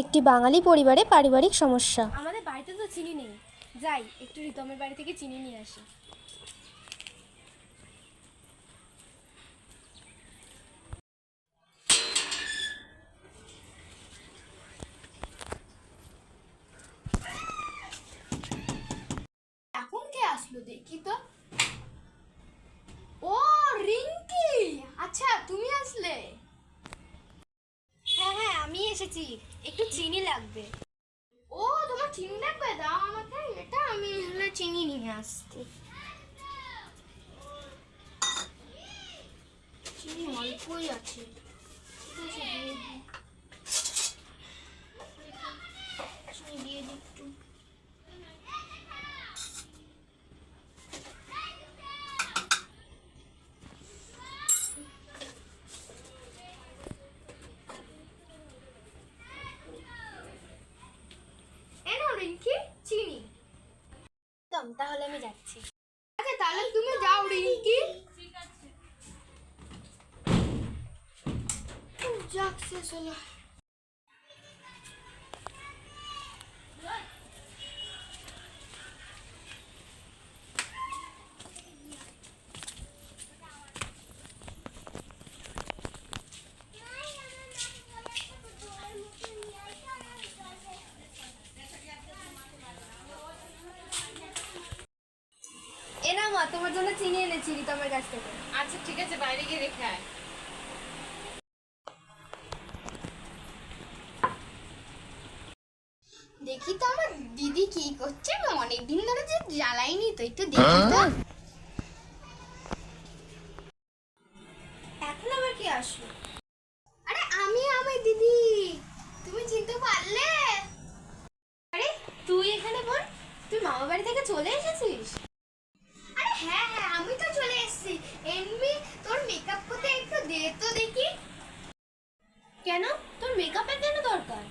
একটি বাঙালি পরিবারে পারিবারিক সমস্যা। আমাদের বাড়িতে তো চিনি নেই। যাই, একটু রিতমের বাড়ি থেকে চিনি নিয়ে আসি। এখন কে আসলো দেখি তো ও রিঙ্কি আচ্ছা তুমি আসলে হ্যাঁ হ্যাঁ আমি এসেছি। একটু চিনি লাগবে। ও, তোমার চিনি লাগবে? দাও আমাকে, এটা আমি চিনি নিয়ে আসছি। চিনি অল্পই আছে ঠিক আছে, দিয়ে দিই। চিনি দিয়ে দিই একটু এনো রিঙ্কি চিনি একদম তাহলে আমি যাচ্ছি। আচ্ছা তাহলে তুমি যাও রিঙ্কি। যাক শেষ হলো। তোমার জন্য চিনি এনেছি রিতমের কাছ থেকে। আচ্ছা ঠিক আছে বাইরে গিয়ে রেখে আয়। দেখি তো আমার দিদি কি করছে অনেকদিন ধরে যে জ্বালাইনি তো একটু দেখি তো। এখন আবার কি আসলো? আরে আমি আমি দিদি তুমি চিনতে পারলে? আরে তুই এখানে বল তুই মামা বাড়ি থেকে চলে এসেছিস? এমনি তোর মেকআপ করতে একটু দে তো দেখি। কেন? তোর মেকআপের কেন দরকার?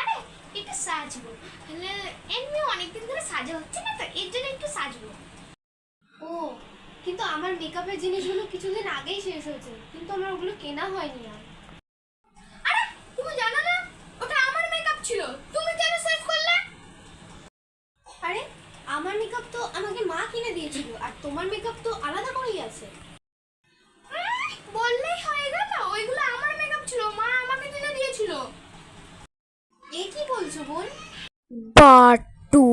আরে একটু সাজবো। তাহলে এমনি অনেকদিন ধরে সাজা হচ্ছে না তো এর জন্য একটু সাজবো। ও কিন্তু আমার মেকআপের জিনিসগুলো কিছুদিন আগেই শেষ হয়েছে কিন্তু আমার ওগুলো কেনা হয়নি আরে তুমি জানো না ওটা আমার মেকআপ ছিল তুমি কেন সেভ করলে আরে আমার মেকআপ তো আমাকে মা কিনে দিয়েছিল আর তোমার মেকআপ তো আলাদা করেই আছে। বললেই হয়ে গেল ওইগুলো আমার মেকআপ ছিল মা আমাকে কিনে দিয়েছিল। এ কি বলছো বোন? Part two